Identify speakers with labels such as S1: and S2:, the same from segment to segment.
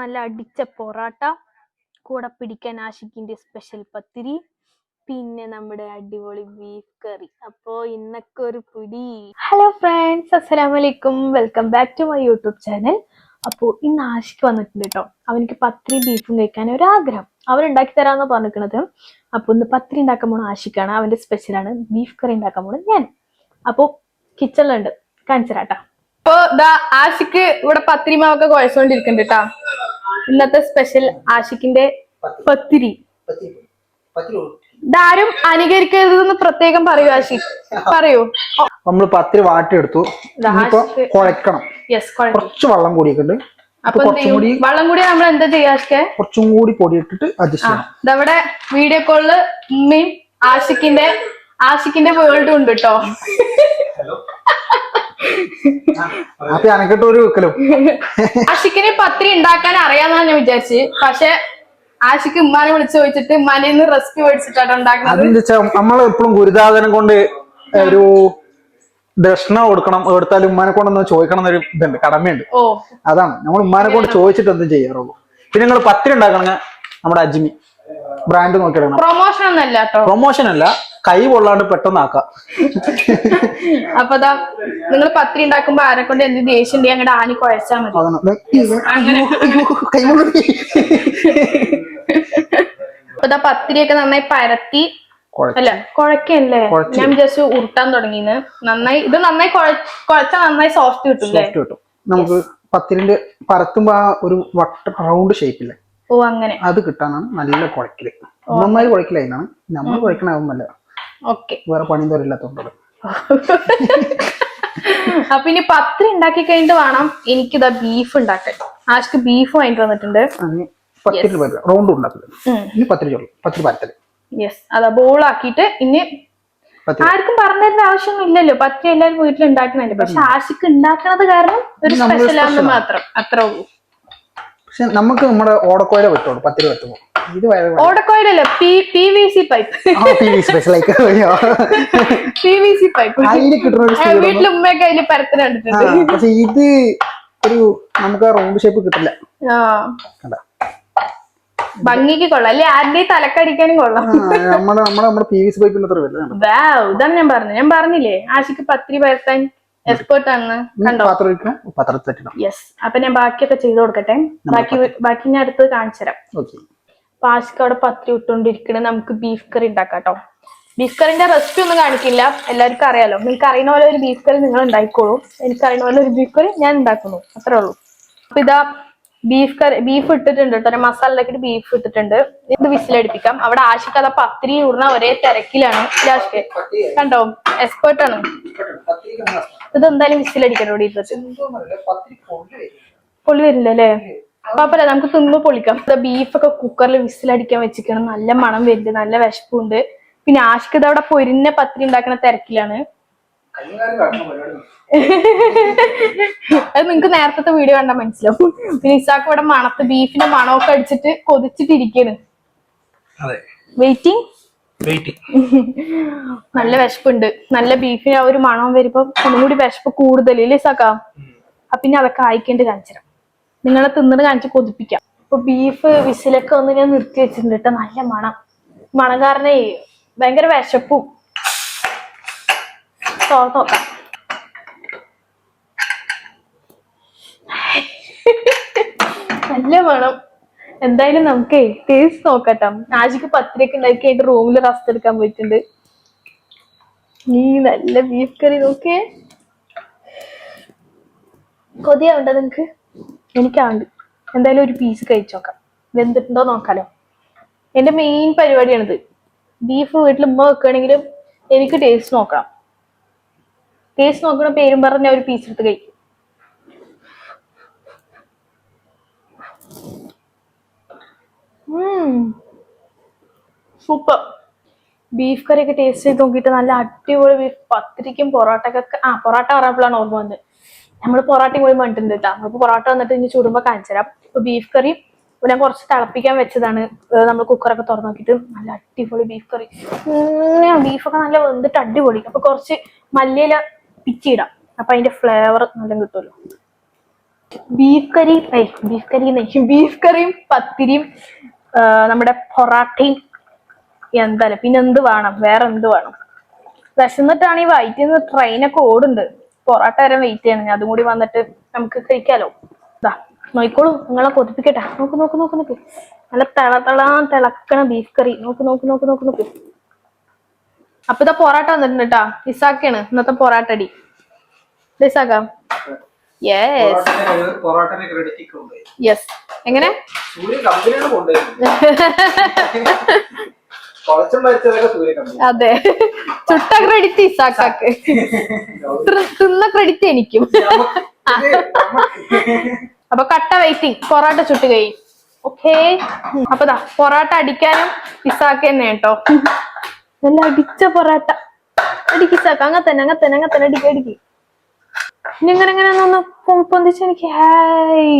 S1: നല്ല അടിച്ച പൊറാട്ട കൂടെ പിടിക്കാൻ ആഷിക്കിന്റെ സ്പെഷ്യൽ പത്തിരി. പിന്നെ നമ്മുടെ അടിപൊളി ബീഫ് കറി അപ്പോ ഇന്നൊക്കെ ഒരു പിടി. ഹലോ ഫ്രണ്ട്സ് അസ്സലാമലൈക്കും. Welcome back to my YouTube channel അപ്പോൾ ഇന്ന് ആഷിക്ക് വന്നിട്ടുണ്ട് കേട്ടോ അവനിക്ക് പത്തിരി ബീഫും കഴിക്കാൻ ഒരു ആഗ്രഹം അവൻ ഉണ്ടാക്കി തരാമെന്ന് പറഞ്ഞിരിക്കണത് അപ്പോൾ ഇന്ന് പത്തിരി ഉണ്ടാക്കാൻ പോണ ആഷിക്കാണ് അവന്റെ സ്പെഷ്യലാണ് ബീഫ് കറി ഉണ്ടാക്കാൻ പോണത് ഞാൻ. അപ്പോൾ കിച്ചണിലുണ്ട് കാണിച്ചു തരാട്ടാ
S2: ഇപ്പൊ ദാ ആഷിക്ക് ഇവിടെ പത്തിരി മാവൊക്കെ കുഴച്ചുകൊണ്ടിരിക്കുന്നുണ്ട് കേട്ടാ ഇന്നത്തെ സ്പെഷ്യൽ ആഷിക്കിന്റെ പത്തിരി. ഇതാരും അനുകരിക്കരുതെന്ന് പ്രത്യേകം പറയൂ ആഷിക് പറയൂ.
S3: നമ്മൾ പത്തിരി വാട്ടിയെടുത്തു. കുഴക്കണം.
S2: യെസ്
S3: കുറച്ച് വെള്ളം കൂടിയിട്ടുണ്ട്.
S2: അപ്പൊ വെള്ളം കൂടി നമ്മൾ എന്താ ചെയ്യാ
S3: കുറച്ചും കൂടി പൊടി ഇട്ടിട്ട് അഡ്ജസ്റ്റ്
S2: ആ
S3: ചെയ്യണം.
S2: ഇതവിടെ വീഡിയോ കോളിൽ ഉമ്മയും ആഷിക്കിന്റെ ആഷിക്കിന്റെ വേൾഡും ഉണ്ട് കേട്ടോ
S3: അനക്കിട്ട് ഒരു വെക്കലും.
S2: ആഷിക്കിന് പത്രി ഉണ്ടാക്കാൻ അറിയാന്നാണ് ഞാൻ വിചാരിച്ച് പക്ഷെ ആഷിക്ക് ഉമ്മാനെ വിളിച്ചു ചോദിച്ചിട്ട് ഉമ്മാനെ നിന്ന് റെസിപ്പി മേടിച്ചിട്ടാണ് ഉണ്ടാക്കുന്നത്.
S3: നമ്മൾ എപ്പോഴും ഗുരുദാദനം കൊണ്ട് ഒരു ദക്ഷിണ കൊടുക്കണം എടുത്താലും ഉമ്മാനെ കൊണ്ടൊന്ന് ചോദിക്കണം എന്നൊരു ഇതുണ്ട് കടമയുണ്ട്.
S2: ഓ.
S3: അതാണ്. നമ്മൾ ഉമ്മാനെ കൊണ്ട് ചോദിച്ചിട്ട് എന്തും ചെയ്യാറുള്ളൂ. പിന്നെ നിങ്ങൾ പത്രി ഉണ്ടാക്കണമെങ്കിൽ നമ്മുടെ അജ്മി ബ്രാൻഡ് നോക്കിയിടണം
S2: പ്രൊമോഷൻ ഒന്നല്ല
S3: പ്രൊമോഷൻ അല്ല. കൈ കൊള്ളാണ്ട് പെട്ടെന്ന് ആക്കാം.
S2: അപ്പൊ ദാ നിങ്ങൾ പത്രി ഉണ്ടാക്കുമ്പോ ആരെ കൊണ്ട് എന്ത് ദേഷ്യം ഉണ്ടെങ്കിൽ അങ്ങോട്ട് ആനി കുഴച്ചാൽ മതി. അപ്പൊ ദാ പത്തിരിയൊക്കെ നന്നായി പരത്തി.
S3: കുഴച്ച്.
S2: അല്ല കുഴക്കല്ലേ
S3: കുഴച്ച്.
S2: ഞാൻ ജസ്റ്റ് ഉരുട്ടാൻ തുടങ്ങിന്ന്. നന്നായി ഇത് നന്നായി കുഴച്ചാൽ നന്നായി സോഫ്റ്റ് കിട്ടും
S3: സോഫ്റ്റ് കിട്ടും. നമുക്ക് പത്തിരിന്റെ പരത്തുമ്പോ ആ ഒരു വട്ട റൗണ്ട് ഷേപ്പില്ലേ
S2: ഓ അങ്ങനെ.
S3: അത് കിട്ടാനാണ് നല്ല കുഴക്കൽ. നന്നായി കുഴക്കലായിരുന്നാണ് നമ്മൾ കുഴക്കണാവുമല്ല
S2: ഓക്കെ.
S3: വേറെ പണി തരില്ലാത്തോണ്ടത്
S2: അപ്പൊ ഇനി പത്തിരി ഉണ്ടാക്കി കഴിഞ്ഞിട്ട് വേണം എനിക്കിതാ ബീഫ് ഉണ്ടാക്കാൻ. ആഷ്ക്ക് ബീഫ് വാങ്ങിട്ട് വന്നിട്ടുണ്ട്.
S3: പത്തിരി റൗണ്ട്. ഇനി പത്തിരി ചൊല്ലു പത്തിരി പരത്തൽ
S2: യെസ് അതാ ബോളാക്കിയിട്ട് ഇനി ആർക്കും പറഞ്ഞു തരുന്ന ആവശ്യമൊന്നും ഇല്ലല്ലോ. പത്തിരി എല്ലാവരും വീട്ടിൽ ഉണ്ടാക്കുന്നുണ്ട് പക്ഷെ ആശിക്ക് ഉണ്ടാക്കണത് കാരണം ഒരു സ്പെഷ്യൽ ആണെന്ന് മാത്രം. അത്രേ ഉള്ളൂ.
S3: പക്ഷെ നമുക്ക് നമ്മുടെ ഓടക്കോയിലെ പറ്റുള്ളൂ പത്തിരി പറ്റുമ്പോ ഇത് വയറ്
S2: ഓടക്കോയിലല്ല P P V C pipe
S3: special ആയിട്ട്
S2: പി വി സി പൈപ്പ്
S3: അതിൽ കിട്ടുന്ന ഒരു
S2: വീട്ടിൽ ഉമ്മയൊക്കെ അതിൽ പരത്തിന് കണ്ടിട്ടുണ്ട്.
S3: പക്ഷെ ഇത് ഒരു നമുക്ക് റൗണ്ട് ഷേപ്പ് കിട്ടില്ല.
S2: ഭംഗിക്ക് കൊള്ളാം. അല്ലെ ആരുടെയും തലക്കടിക്കാനും കൊള്ളാം.
S3: നമ്മുടെ നമ്മുടെ നമ്മുടെ പി വി സി പൈപ്പിന്റെ അത്ര
S2: വരില്ല ഇതാണ് ഞാൻ പറഞ്ഞത്. ഞാൻ പറഞ്ഞില്ലേ ആശിക്ക് പത്തിരി പരത്താൻ എക്സ്പേർട്ട് ആണ്. കണ്ടോ?
S3: പാത്രം
S2: യെസ് അപ്പൊ ഞാൻ ബാക്കിയൊക്കെ ചെയ്ത് കൊടുക്കട്ടെ. ബാക്കി ബാക്കി ഞാൻ അടുത്ത് കാണിച്ചു തരാം ആഷിക്ക് അവിടെ പത്തിരി ഇട്ടുകൊണ്ടിരിക്കണ. നമുക്ക് ബീഫ് കറി ഉണ്ടാക്കാം കേട്ടോ ബീഫ് കറിന്റെ റെസിപ്പി ഒന്നും കാണിക്കില്ല. എല്ലാവർക്കും അറിയാലോ. നിങ്ങൾക്ക് അറിയുന്ന പോലെ ഒരു ബീഫ് കറി നിങ്ങൾ ഉണ്ടായിക്കോളൂ. എനിക്ക് അറിയുന്ന പോലെ ഒരു ബീഫ് കറി ഞാൻ ഉണ്ടാക്കുന്നു. അത്രേ ഉള്ളൂ. അപ്പൊ ഇതാ ബീഫ് കറി ബീഫ് ഇട്ടിട്ടുണ്ട് കേട്ടോ. മസാല ഉണ്ടാക്കിയിട്ട് ബീഫ് ഇട്ടിട്ടുണ്ട്. ഇത് വിസിലടിപ്പിക്കാം. അവിടെ ആഷിക്ക് അതാ പത്തിരി ഊർന്ന ഒരേ തിരക്കിലാണ്. ആഷിക്ക്? കണ്ടോ? എക്സ്പേർട്ട് ആണ്. ഇത് എന്തായാലും വിസിലടിക്കണം ഇവിടെ ഇരുന്നിട്ട്. പൊള്ളി വരില്ല അല്ലേ കുഴപ്പമില്ല നമുക്ക് തിന്ന് പൊളിക്കാം. ബീഫൊക്കെ കുക്കറിൽ വിസിലടിക്കാൻ വെച്ചിരിക്കണം നല്ല മണം വരുന്നുണ്ട് നല്ല വിശപ്പുണ്ട്. പിന്നെ ആഷിക്ക് ഇത് അവിടെ പൊരിഞ്ഞ പത്തിരി ഉണ്ടാക്കുന്ന തിരക്കിലാണ്. അത് നിങ്ങക്ക് നേരത്തെ വീഡിയോ കണ്ടാൽ മനസ്സിലാവും. പിന്നെ ഇസാക്ക് ഇവിടെ മണത്ത് ബീഫിന്റെ മണമൊക്കെ അടിച്ചിട്ട് കൊതിച്ചിട്ടിരിക്കാണ് വെയിറ്റിംഗ്
S3: വെയിറ്റ്
S2: നല്ല വിശപ്പുണ്ട്. നല്ല ബീഫിന് ആ ഒരു മണം വരുമ്പോ ഒന്നും കൂടി വിശപ്പ് കൂടുതൽ ഇല്ലേ സാക്ക അപ്പൊ പിന്നെ അതൊക്കെ അയക്കേണ്ടി കാണിച്ചുതരാം നിങ്ങളെ തിന്നിട്ട് കാണിച്ച് കൊതിപ്പിക്കാം. ഇപ്പൊ ബീഫ് വിസിലൊക്കെ ഒന്ന് ഞാൻ നിർത്തി വെച്ചിട്ടുണ്ട് നല്ല മണം. മണം കാരണേ ഭയങ്കര വിശപ്പും. തുറന്ന് നോക്കാം. നല്ല മണം. എന്തായാലും നമുക്കേ ടേസ്റ്റ് നോക്കട്ടോ. ആജിക്ക് പത്തിരിയൊക്കെ ഉണ്ടാക്കി അതിന്റെ റൂമിൽ റസ്റ്റ് എടുക്കാൻ പോയിട്ടുണ്ട്. നീ നല്ല ബീഫ് കറി നോക്കിയേ. കൊതിയാവണ്ട നിങ്ങക്ക്? എനിക്കാവുണ്ട് എന്തായാലും ഒരു പീസ് കഴിച്ചു നോക്കാം വെന്തിട്ടുണ്ടോ നോക്കാലോ. എന്റെ മെയിൻ പരിപാടിയാണിത്. ബീഫ് വീട്ടിൽ ഉമ്മ വെക്കുകയാണെങ്കിലും എനിക്ക് ടേസ്റ്റ് നോക്കണം. ടേസ്റ്റ് നോക്കണ പേരും പറഞ്ഞ ഒരു പീസ് എടുത്ത് കഴിക്കും. സൂപ്പർ ബീഫ് കറിയൊക്കെ ടേസ്റ്റ് ചെയ്ത് നോക്കിയിട്ട് നല്ല അടിപൊളി ബീഫ് പത്തിരിക്കും പൊറോട്ടക്കൊക്കെ ആ പൊറോട്ട പറഞ്ഞപ്പോഴാണ് ഓർമ്മ വന്നത്. നമ്മൾ പൊറോട്ടയും കൂടി വന്നിട്ടുണ്ട് കേട്ടോ നമ്മൾ പൊറോട്ട വന്നിട്ട് ഇനി ചൂടുമ്പോൾ കാണിച്ചു തരാം. ബീഫ് കറി ഞാൻ കുറച്ച് തിളപ്പിക്കാൻ വെച്ചതാണ്. നമ്മൾ കുക്കറൊക്കെ തുറന്നു നോക്കിയിട്ട് നല്ല അടിപൊളി ബീഫ് കറി ബീഫൊക്കെ നല്ല വെന്തിട്ട് അടിപൊളി. അപ്പൊ കുറച്ച് മല്ലിയില പിച്ചിയിടാം അപ്പൊ അതിന്റെ ഫ്ലേവർ നല്ല കിട്ടുമല്ലോ.
S3: ബീഫ് കറി ഏയ് ബീഫ് കറി ബീഫ് കറിയും പത്തിരിയും നമ്മുടെ പൊറാട്ടയും എന്തായാലും പിന്നെ എന്ത് വേണം? വേറെ എന്ത് വേണം? വിശന്നിട്ടാണ് ഈ വയറ്റിൽ നിന്ന് ട്രെയിനൊക്കെ ഓടുന്നുണ്ട് പൊറാട്ട വരെ വെയിറ്റ് ചെയ്യണം. അതും കൂടി വന്നിട്ട് നമുക്ക് കഴിക്കാലോ. ഇതാ നോയിക്കോളൂ നിങ്ങളെ കൊതിപ്പിക്കട്ടെ. നോക്ക് നോക്ക് നോക്ക് നോക്ക്. നല്ല തിള തിളാൻ തിളക്കണ ബീഫ് കറി നോക്ക് നോക്ക് നോക്ക് നോക്ക് നോക്ക്. അപ്പൊ ഇതാ പൊറോട്ട വന്നിട്ടുണ്ട് കേട്ടാ. ഇസാക്കാണ്. ഇന്നത്തെ പൊറാട്ട അടി. ഇസാക്ക. യെസ് യെസ് എങ്ങനെ? അതെ. ചുട്ട ക്രെഡിറ്റ് ഇസാക്കാക്ക് തിന്ന ക്രെഡിറ്റ് എനിക്കും. അപ്പൊ കട്ട വെയിറ്റിംഗ് പൊറോട്ട ചുട്ട് കഴിയും ഓക്കേ അപ്പൊ ദാ പൊറോട്ട അടിക്കാനും ഇസാക്ക തന്നെ കേട്ടോ. നല്ല അടിച്ച പൊറോട്ട. അടിക്ക് ഇസാക്ക അങ്ങനെ തന്നെ അങ്ങനെ തന്നെ അങ്ങനെ തന്നെ. അടിക്ക് അടിക്ക്. ഇനി ഇങ്ങനെ ഇങ്ങനെ ഒന്ന് പൊന്തിച്ച് എനിക്ക് ഹായ്.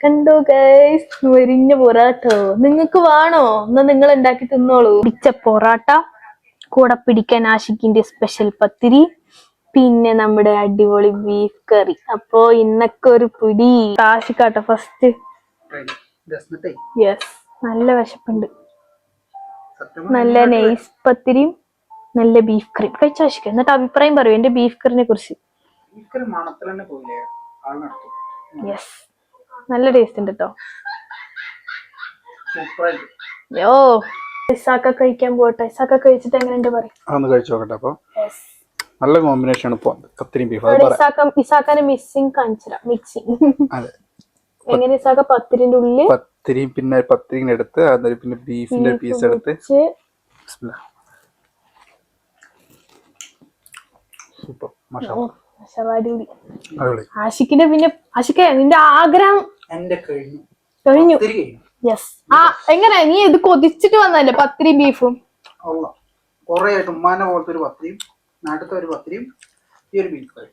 S3: കണ്ടോ ഗൈസ് മുരിഞ്ഞ പൊറാട്ടോ. നിങ്ങക്ക് വേണോ? എന്നാ നിങ്ങൾ ഉണ്ടാക്കി തിന്നോളൂ.
S2: പിടിച്ച പൊറാട്ട. കൂടെ പിടിക്കാൻ ആഷിക്കിന്റെ സ്പെഷ്യൽ പത്തിരി പിന്നെ നമ്മുടെ അടിപൊളി ബീഫ് കറി അപ്പോ ഇന്നൊക്കെ ഒരു പിടി. കാശിക്കാട്ടോ ഫസ്റ്റ് യെസ് നല്ല വിശപ്പുണ്ട്. നല്ല നെയ്സ് പത്തിരിയും നല്ല ബീഫ് കറിയും കഴിച്ചാശിക്ക എന്നിട്ട് അഭിപ്രായം പറയൂ എന്റെ ബീഫ് കറിനെ കുറിച്ച്. യെസ് നല്ല ടേസ്റ്റ് ഉണ്ട് കേട്ടോ ഓ ഇസാക്ക കഴിക്കാൻ പോട്ടെ ഇസാക്ക കഴിച്ചിട്ട് എങ്ങനെയുണ്ട് പറയും.
S1: അതൊന്ന് കഴിച്ചു നോക്കട്ടെ അപ്പൊ. നല്ല കോമ്പിനേഷൻ ആണ് കത്തിരി ബീഫ്
S2: ഇസാക്ക ഇസാക്കാനെ മിസ്സിങ് കാണിച്ചര. മിക്സിങ്
S1: അതെ.
S2: എങ്ങനെ ഇസാക്ക പത്തിരിന്റെ ഉള്ളിൽ
S1: പത്തിരിയും പിന്നെ പത്തിരി എടുത്ത് അതിൽ പിന്നെ ബീഫിന്റെ പീസ് എടുത്ത്. സൂപ്പർ
S2: ആഷിക്കിന്റെ പിന്നെ ആഷിക്ക നിന്റെ ആഗ്രഹം
S1: എന്റെ കഴിഞ്ഞു. പത്തിരി കഴിഞ്ഞു.
S2: യെസ് ആ എങ്ങനെ? നീ ഇത് കൊതിച്ചിട്ട് വന്നല്ലേ പത്തിരിയും ബീഫും?
S1: കൊറേ ആയിട്ട് പോലത്തെ ഒരു പത്തിരിയും നാട്ടിലത്തെ ഒരു പത്തിരിയും ഈ ഒരു ബീഫ് കറി.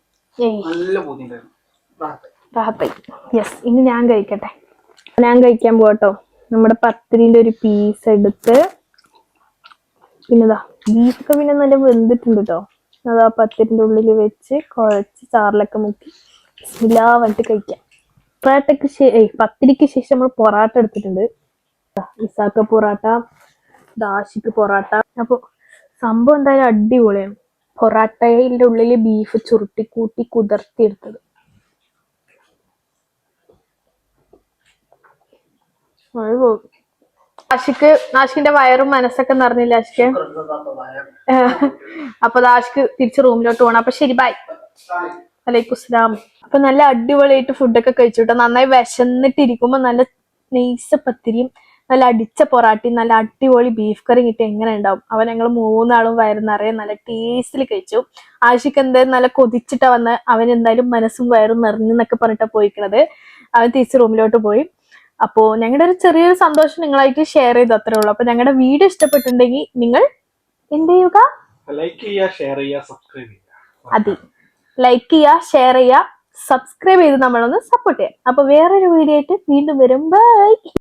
S1: നല്ല
S2: യെസ് ഇനി ഞാൻ കഴിക്കട്ടെ. ഞാൻ കഴിക്കാൻ പോട്ടോ നമ്മുടെ പത്തിരിന്റെ ഒരു പീസ് എടുത്ത് പിന്നെതാ ബീഫൊക്കെ പിന്നെ നല്ല വെന്തിട്ടുണ്ട് കേട്ടോ അതാ പത്തിരിന്റെ ഉള്ളിൽ വെച്ച് കുഴച്ച് ചാറിലൊക്കെ മുക്കി എല്ലാ വന്നിട്ട് കഴിക്കാം. പൊറാട്ടയ്ക്ക് പത്തിരിക്ക് ശേഷം നമ്മൾ പൊറാട്ട എടുത്തിട്ടുണ്ട്. ഇസാക്ക പൊറാട്ട ദാശിക്ക് പൊറാട്ട. അപ്പൊ സംഭവം എന്തായാലും അടിപൊളിയാണ്. പൊറാട്ടയിലെ ഉള്ളിൽ ബീഫ് ചുരുട്ടി കൂട്ടി കുതിർത്തി എടുത്തത്. ആഷിക്ക് ആഷിക്കിന്റെ വയറും മനസ്സൊക്കെ നിറഞ്ഞില്ല ആഷിക്ക് അപ്പൊ ആഷിക്ക് തിരിച്ച് റൂമിലോട്ട് പോകണം അപ്പൊ ശരി ബൈ വലൈക്കും സ്ലാം അപ്പൊ നല്ല അടിപൊളിയായിട്ട് ഫുഡൊക്കെ കഴിച്ചു കേട്ടോ നന്നായി വിശന്നിട്ടിരിക്കുമ്പോ നല്ല നെയ്സ പത്തിരിയും നല്ല അടിച്ച പൊറാട്ടയും നല്ല അടിപൊളി ബീഫ് കറിയും കിട്ടി എങ്ങനെ ഉണ്ടാവും. അവൻ ഞങ്ങൾ മൂന്നാളും വയറ് നിറയെ നല്ല ടേസ്റ്റിൽ കഴിച്ചു. ആഷിക്ക് എന്തായാലും നല്ല കൊതിച്ചിട്ടാ വന്ന്. അവൻ എന്തായാലും മനസ്സും വയറും നിറഞ്ഞു എന്നൊക്കെ പറഞ്ഞിട്ടാ പോയിക്കണത്. അവൻ തിരിച്ച് റൂമിലോട്ട് പോയി. അപ്പോ ഞങ്ങളുടെ ഒരു ചെറിയൊരു സന്തോഷം നിങ്ങളായിട്ട് ഷെയർ ചെയ്തു അത്രേ ഉള്ളൂ. അപ്പൊ ഞങ്ങളുടെ വീഡിയോ ഇഷ്ടപ്പെട്ടിട്ടുണ്ടെങ്കിൽ നിങ്ങൾ എന്ത് ചെയ്യുക?
S1: ലൈക്ക് ചെയ്യുക ഷെയർ ചെയ്യുക സബ്സ്ക്രൈബ് ചെയ്യുക.
S2: അതെ. ലൈക്ക് ചെയ്യുക ഷെയർ ചെയ്യുക സബ്സ്ക്രൈബ് ചെയ്ത് നമ്മളൊന്ന് സപ്പോർട്ട് ചെയ്യാം. അപ്പൊ വേറൊരു വീഡിയോ ആയിട്ട് വീണ്ടും വരും. ബൈ